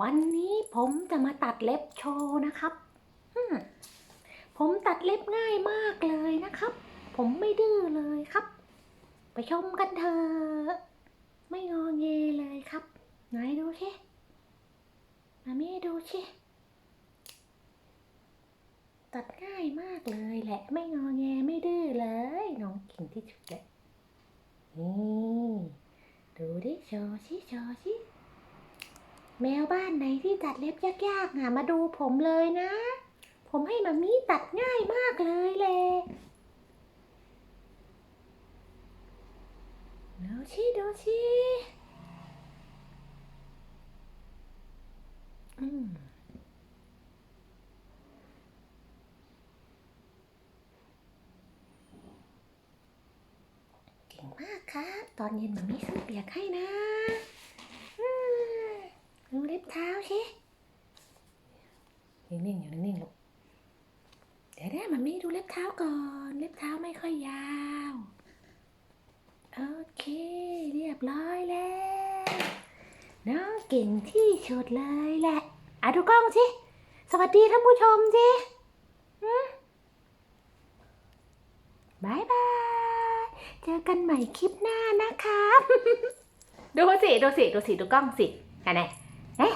วันนี้ผมจะมาตัดเล็บโชว์นะครับ ผมตัดเล็บง่ายมากเลยนะครับ ผมไม่ดื้อเลยครับ ไปชมกันเถอะ ไม่งอเงเลยครับ ไหนดูชิมามีดูชิตัดง่ายมากเลยแหละ ไม่งอแงไม่ดื้อเลย น้องเก่งที่สุดเลยนี่ดูดิโชว์ชิโชว์ชิ แมวบ้านไหนที่ตัดเล็บยากๆอะมาดูผมเลยนะ ผมให้มามีตัดง่ายมากเลยแหละดูชิดูชิอืมเก่งมากครับ ตอนเย็นมามีซื้อเปียกให้นะอืม ดู เล็บเท้าสินิ่งๆอยู่นิ่งๆลูกเดี๋ยวนะมันมีดูเล็บเท้าก่อน เล็บเท้าไม่ค่อยยาวโอเค เรียบร้อยแล้วน้องเก่งที่สุดเลยแหละอะดูกล้องสิสวัสดีท่านผู้ชมสิบายบาย เจอกันใหม่คลิปหน้านะครับดูสิ ดูสิ ดูสิ ดูกล้องสิอันไหน เอ๊ะ